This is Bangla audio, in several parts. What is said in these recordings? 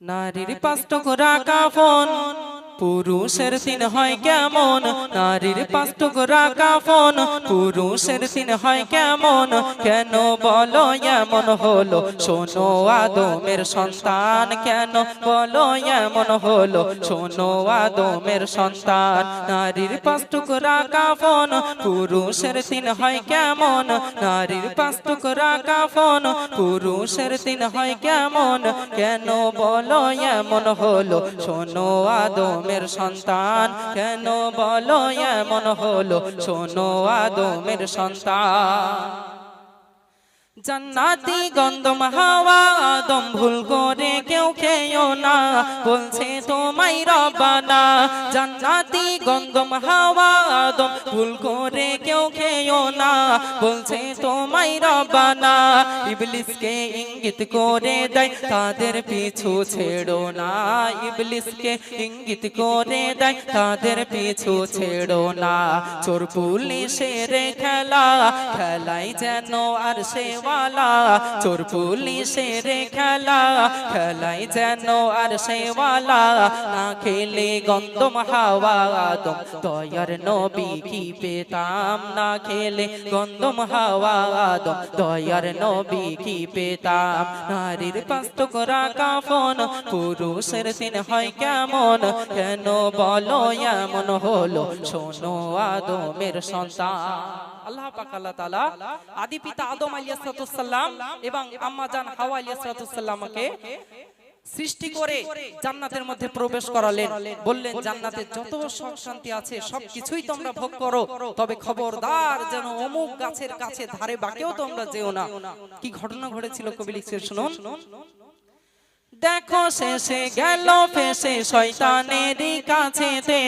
নারীর পাঁচ টুকরা কাফন পুরুষের তিন হয় কেমন? নারীর পাঁচ টুকরা কাফন। পুরুষের তিন হয় কেমন? কেন বলো এমন হলো? শোনো আদমের সন্তান, কেন বলো এমন হলো? শোনো আদমের সন্তান, নারীর পাঁচ টুকরা কাফন। পুরুষের তিন হয় কেমন? নারীর পাঁচ টুকরা কাফন। পুরুষের তিন হয় কেমন? কেন বলো এমন হলো? শোনো আদমের সন্তান? কেন বলো, এমন হলো? শোনো, আদমের সন্তান। জান্নাতি গন্ধম হাওয়া, আদম ভুল করে কেউ খেয়েও না। বলছে তোমায় রবানা জান্নাতি গন্ধম হাওয়া, আদম ভুল করে কেউ খেয়েও না। বলছে, তোমায় রবানা। ইবলিসকে ইঙ্গিত করে দেয়, তাদের পিছু ছেড়ো না। ইবলিসকে ইঙ্গিত করে দেয়, তাদের পিছু ছেড়ো না। চোর পুলিশের খেলা, খেলাই যেন আর সেওয়ালা। চোর পুলিশের খেলা, খেলাই যেন আর সেওয়ালা। না খেলে গন্ধম হাওয়া, আদম দয়ার নবী কি পেতাম? না খেলে গন্ধম হাওয়া আদম। দয়ার নবী কি পেতাম? নারীর পাঁচ টুকরা কাফন, পুরুষের দিন হয় কেমন? কেন বলো, এমন হলো? শোনো আদমের সন্তান। আল্লাহ পাক আল্লাহ তাআলা আদি পিতা আদম আলাইহিস সালাম এবং আম্মা জান হাওয়া আলাইহিস সালামকে সৃষ্টি করে জান্নাতের মধ্যে প্রবেশ করালেন। বললেন, জান্নাতে যত সুখ শান্তি আছে, সবকিছুই তোমরা ভোগ করো। তবে খবরদার যেন অমুক গাছের কাছে ধারে বাকেও তোমরা যেও না। কি ঘটনা ঘটেছিল কবি লিখছে শুনুন। দেখো, শেষে গেল ফেসে শয়তানেরই কাছেতে।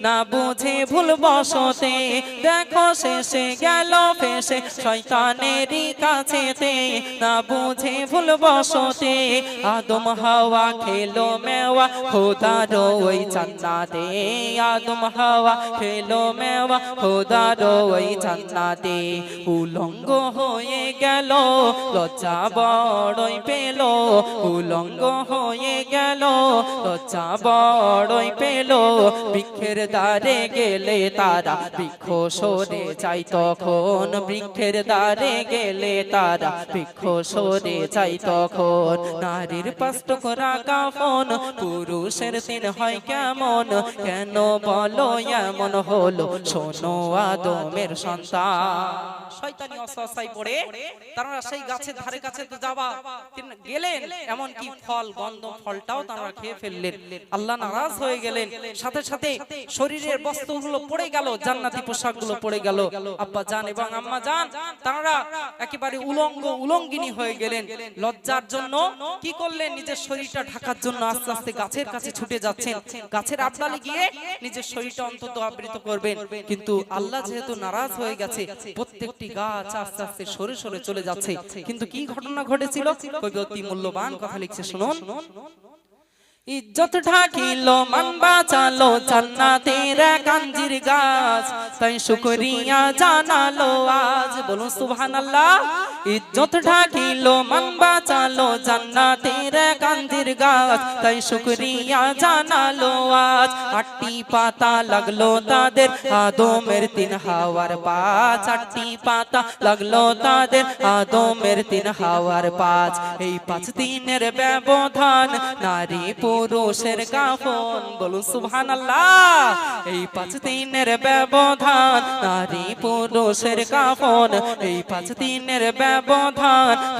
না বুঝে ভুল বসতে। দেখো শেষে গেল ফেসে শয়তানেরই কাছেতে। না বুঝে ভুল বসতে। আদম হাওয়া খেলো মেওয়া, খোদার ওই জান্নাতে। আদম হাওয়া খেলো মেওয়া, খোদার ওই জান্নাতে। উলঙ্গ হয়ে গেল, লজ্জা বড়ই পেল। উলঙ্গ হয়ে গেল, লজ্জা বড়ই পেল। বৃক্ষের দ্বারে গেলে তারা বৃক্ষ সরে যাই তখন বৃক্ষের দ্বারে গেলে তারা বৃক্ষ সরে যাই তখন নারীর পাষ্ট করা কাফন, পুরুষের দিন হয় কেমন? কেন বলো, এমন হলো, শোনো আদমের সন্তান। শয়তানি সেই গাছের ধারে কাছে তো যাবা। গেলেন এমন কি ফল, গন্ধ, ফলটাও তারা খেয়ে ফেললেন। আল্লাহ নারাজ হয়ে গেলেন। সাথে সাথে শরীরের বস্ত্রগুলো পড়ে গেল জান্নাতি পোশাকগুলো পড়ে গেল। আব্বা জান এবং আম্মা জান তারা একেবারে উলঙ্গ উলঙ্গিনী হয়ে গেলেন। লজ্জার জন্য কি করলেন? নিজের শরীরটা ঢাকার জন্য আস্তে আস্তে গাছের কাছে ছুটে যাচ্ছেন। গাছের আবডালে গিয়ে নিজের শরীরটা অন্তত আবৃত করবেন। কিন্তু আল্লাহ যেহেতু নারাজ হয়ে গেছে প্রত্যেকটি গাছ আস্তে আস্তে সরে সরে চলে যাচ্ছে। কিন্তু কি ঘটনা ঘটেছিল? কবি অতি মূল্যবান কথা লিখছে শুনুন। ইজ্জত ঢাকিল মান বাঁচালো জান্নাতের কাঞ্জির গাছ। তাই শুকরিয়া জানালো আজ। বলুন সুবহানাল্লাহ। ইজ্জত ঢাকিল মান বাঁচালো জান্নাতের কাঞ্জির গাছ। তাই শুকরিয়া জানালো আজ। আটটি পাতা লাগল তাদের, আদমের তিন হাওয়ার পাঁচ। আটটি পাতা লাগল তাদের, আদমের তিন হাওয়ার পাঁচ। এই পাঁচ দিনের ব্যবধান নারী পুরুষের কাফন। বলুন সুবহান এই পাঁচ দিনের ব্যবধান নারী পুরুষের কাফন। এই পাঁচ দিনের ব্যবধান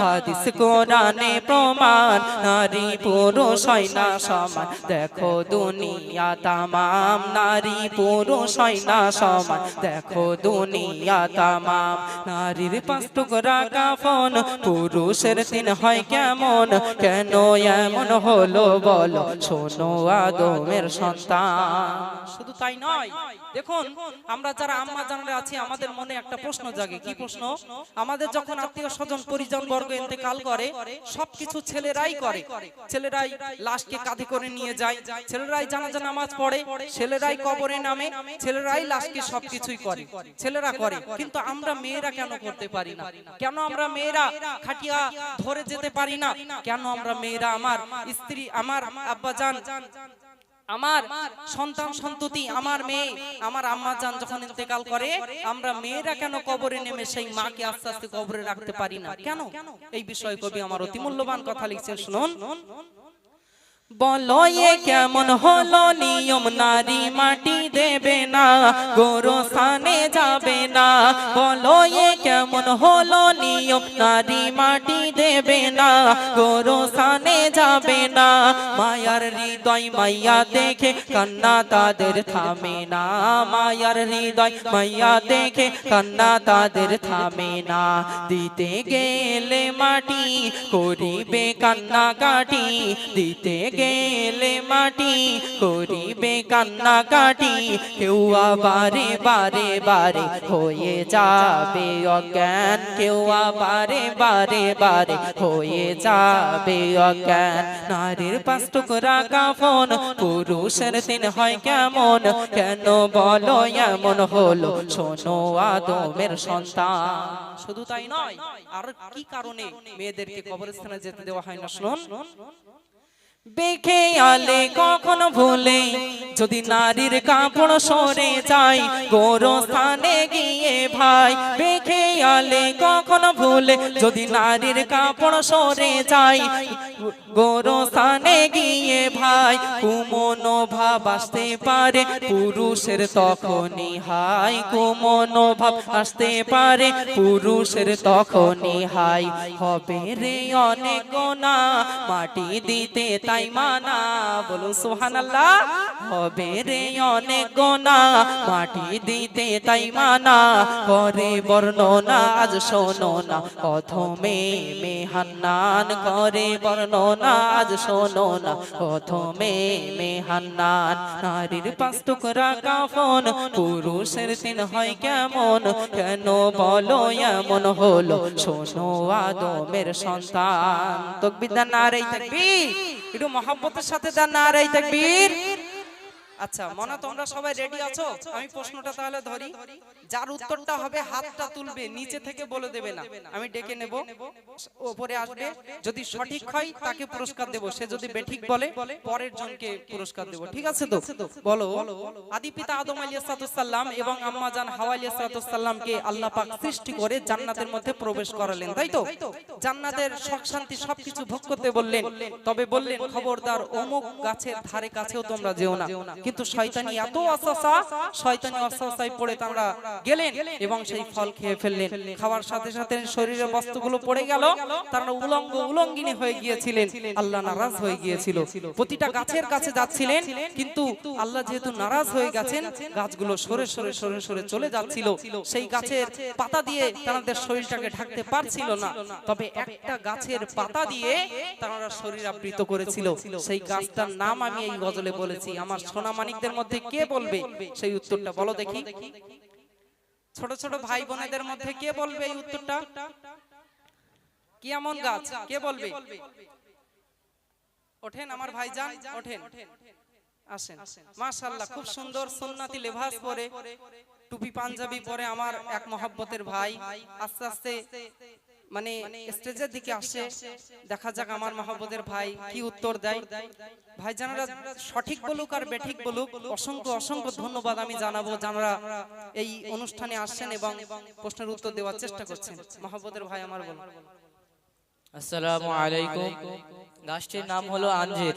হাদিস কোরআনে প্রমাণ, নারী পুরুষ হয় না সমান। দেখো দুনিয়া তামাম, নারী পুরুষ হয় না সমান। দেখো দুনিয়া তামাম, নারীর পাঁচ টুকরা কাফন। পুরুষের তিন হয় কেমন? কেন এমন হলো বলো? শোনো আদমের সন্তান। শুধু তাই নয়, দেখুন, আমরা যারা আম্মা জানলে আছি, আমাদের মনে একটা প্রশ্ন জাগে। কি প্রশ্ন? আমাদের যখন আত্মীয় আত্মীয় স্বজন, পরিজন, বর্গ ইন্তেকাল করে, সবকিছু ছেলেরাই করে। ছেলেরাই লাশকে কাঁধে করে নিয়ে যায়, ছেলেরাই জানাজা নামাজ পড়ে, ছেলেরাই কবরে নামে, ছেলেরাই লাশকে সবকিছুই করে। ছেলেরা করে, কিন্তু আমরা মেয়েরা কেন করতে পারি না? কেন আমরা মেয়েরা খাটিয়া ধরে যেতে পারি না? কেন আমরা মেয়েরা আমার স্ত্রী, আমার আব্বাজান আমার সন্তান সন্ততি, আমার মেয়ে, আমার আম্মা যান যখন ইন্তেকাল করে, আমরা মেয়েরা কেন কবরে নেমে সেই মাকে আস্তে আস্তে কবরে রাখতে পারি না? কেন? এই বিষয়ে কবি আমার অতি মূল্যবান কথা লিখছেন, শুনুন। বলো এ কেমন হলো নিয়ম নারী মাটি দেবে না গোরস্থানে যাবে না বলো এ কেমন হলো নিয়ম নারী মাটি দেবে না গোরস্থানে যাবে না মায়ার হৃদয় মাইয়া দেখে কান্না তাদের থামে না মায়ার হৃদয় মাইয়া দেখে কান্না তাদের থামে না দিতে গেলে মাটি করিবে কান্না কাটি দিতে গেলে মাটি করিবে কান্না কাটি কেউ বারে বারে বারে হয়ে যাবে অজ্ঞান, কেউ বারে বারে বারে হয়ে যাবে অজ্ঞান। নারীর পাঁচ টুকরা কাফন, পুরুষের দিন হয় কেমন? কেন বলো, এমন হলো, শোনো আদমের সন্তান। শুধু তাই নয়, আর কি কারণে মেয়েদেরকে কবরস্থানে যেতে দেওয়া হয় না, শুনুন। বেখে আলে কখন ভুলে? যদি নারীর কাপড় সরে যায়, গোরস্থানে গিয়ে ভাই বেখে আলে কখন ভুলে যদি নারীর কাপড় সরে যায়, গোরস্থানে গিয়ে ভাই কুমনো ভাব আসতে পারে, পুরুষের তখনই, হাই কুমনো ভাব আসতে পারে, পুরুষের তখনই, হাই, হবে রে অনেক গোনা, মাটি দিতে তাই মানা, বলুন সুবহানাল্লাহ, হবে রে অনেক গোনা, মাটি দিতে তাই মানা, করে বর্ণনা আজ শোনো না। প্রথমে মেহান্নান করে বর্ণনা, আজ শোনো না। প্রথমে মেহান্নান, নারীর পাঁচ টুকরা কাফন, পুরুষের তিন হয় কেমন? কেন বলো, এমন হলো? শোনো আদমের সন্তান। তকবির নারী তাকবীর। একটু মহাব্বতের সাথে তার নারী তাকবীর। আচ্ছা মনে, তোমরা সবাই রেডি আছো? আমি প্রশ্নটা তাহলে ধরি। যার উত্তরটা হবে হাতটা তুলবে নিচে থেকে বলে দেবে না। আমি ডেকে নেব। উপরে আসবে যদি সঠিক হয় তাকে পুরস্কার দেব সে যদি বেঠিক বলে পরের জনকে পুরস্কার দেব। ঠিক আছে তো? বলো আদি পিতা আদম আলাইহিস সালাম এবং আম্মা জান হাওয়া আলাইহিস সালামকে আল্লাহ পাক সৃষ্টি করে জান্নাতের মধ্যে প্রবেশ করালেন তাই তো? জান্নাতের সুখ শান্তি সবকিছু ভোগ করতে বললেন তবে বললেন খবরদার অমুক গাছের ধারে কাছেও তোমরা যেও না কিন্তু শয়তানি এত অসসা শয়তানি অসসায় পড়ে তারা গেলেন এবং সেই ফল খেয়ে ফেললেন। খাওয়ার সাথে সাথে শরীরে বস্তুগুলো পড়ে গেল তারা উলঙ্গ উলঙ্গিনী হয়ে গিয়েছিলেন। আল্লাহ নারাজ হয়ে গিয়েছিল। প্রতিটা গাছের কাছে যাচ্ছিলেন কিন্তু আল্লাহ যেহেতু নারাজ হয়ে গেছেন গাছগুলো সরে সরে সরে সরে চলে যাচ্ছিল। সেই গাছের পাতা দিয়ে তাদের শরীরটাকে ঢাকতে পারছিল না। তবে একটা গাছের পাতা দিয়ে তারা শরীর আবৃত করেছিল। সেই গাছটার নাম আমি এই গজলে বলেছি আমার সোনা মানিকদের মধ্যে কে বলবে সেই উত্তরটা বলো দেখি ছোট ছোট ভাই বোনেদের মধ্যে কে বলবে এই উত্তরটা? কি এমন গাছ? কে বলবে? ওঠেন আমার ভাইজান ওঠেন। আসেন। মাশাআল্লাহ খুব সুন্দর সুন্নাতি লেভাস পরে টুপি পাঞ্জাবি পরে আমার এক মহব্বতের ভাই আস্তে আস্তে মানে স্টেজের দিকে আসে। দেখা যাক আমার মহব্বতের ভাই কি উত্তর দেয়। ভাই জানারা সঠিক বলুক আর বেঠিক বলুক। অসংখ্য অসংখ্য ধন্যবাদ আমি জানাব। যারা এই অনুষ্ঠানে আসছেন এবং প্রশ্নের উত্তর দেওয়ার চেষ্টা করছেন। মহব্বতের ভাই আমার বলুন। আসসালামু আলাইকুম। গাছটির নাম হলো আঞ্জির।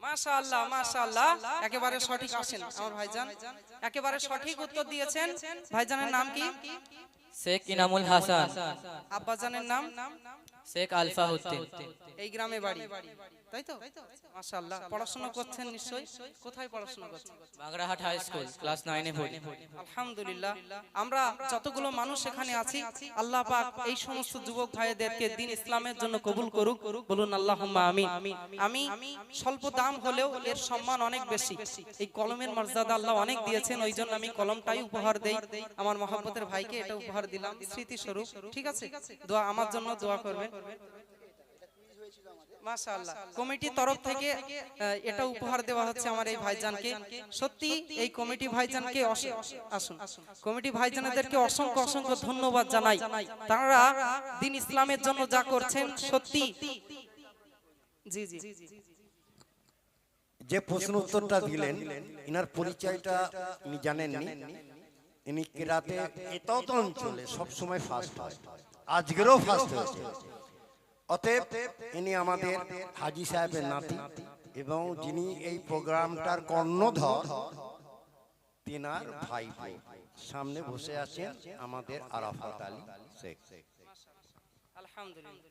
মাশাআল্লাহ মাশাআল্লাহ। একেবারে সঠিক আসেন। আমার ভাইজান একেবারে সঠিক উত্তর দিয়েছেন। ভাইজানের নাম কি? শেখ ইনামুল হাসান। আব্বাজানের নাম? শেখ আলফা উদ্দিন। এই গ্রামে বাড়ি। তাই তো? মাশাআল্লাহ। পড়াশোনা করছেন নিশ্চয়ই? কোথায় পড়াশোনা করছেন? বাগড়াহাট হাই স্কুল ক্লাস নাইনে পড়ি আলহামদুলিল্লাহ। আমরা যতগুলো মানুষ এখানে আছি আল্লাহ পাক এই সমস্ত যুবক ভাইদেরকে দিন ইসলামের জন্য কবুল করুক। বলুন আল্লাহুম্মা আমিন। আমি স্বল্প দাম হলেও এর সম্মান অনেক বেশি। এই কলমের মর্যাদা আল্লাহ অনেক দিয়েছেন ওই জন্য আমি কলমটাই উপহার দেই। আমার মহব্বতের ভাইকে এটা উপহার উপহার দিলাম স্মৃতিস্বরূপ। ঠিক আছে? দোয়া আমার জন্য দোয়া করবেন। মাশাআল্লাহ। কমিটির তরফ থেকে এটা উপহার দেওয়া হচ্ছে আমার এই ভাইজানকে। সত্যি এই কমিটি ভাইজানকে আসুন। কমিটি ভাইজানদেরকে অসংখ্য অসংখ্য ধন্যবাদ জানাই। তারা দিন ইসলামের জন্য যা করছেন সত্যি। জি জি। যে প্রশ্ন উত্তরটা দিলেন ইনার পরিচয়টা ইনি জানেননি। ইনি কেরাতে এটাও তো অঞ্চলে সবসময় ফার্স্ট হয়। আজকেরও ফার্স্ট হয়েছে। অতএব ইনি আমাদের হাজি সাহেবের নাতি এবং যিনি এই প্রোগ্রামটার কর্ণধর, তেনার ভাই ভাই সামনে বসে আছেন আমাদের আরাফাত আলী শেখ। আলহামদুলিল্লাহ।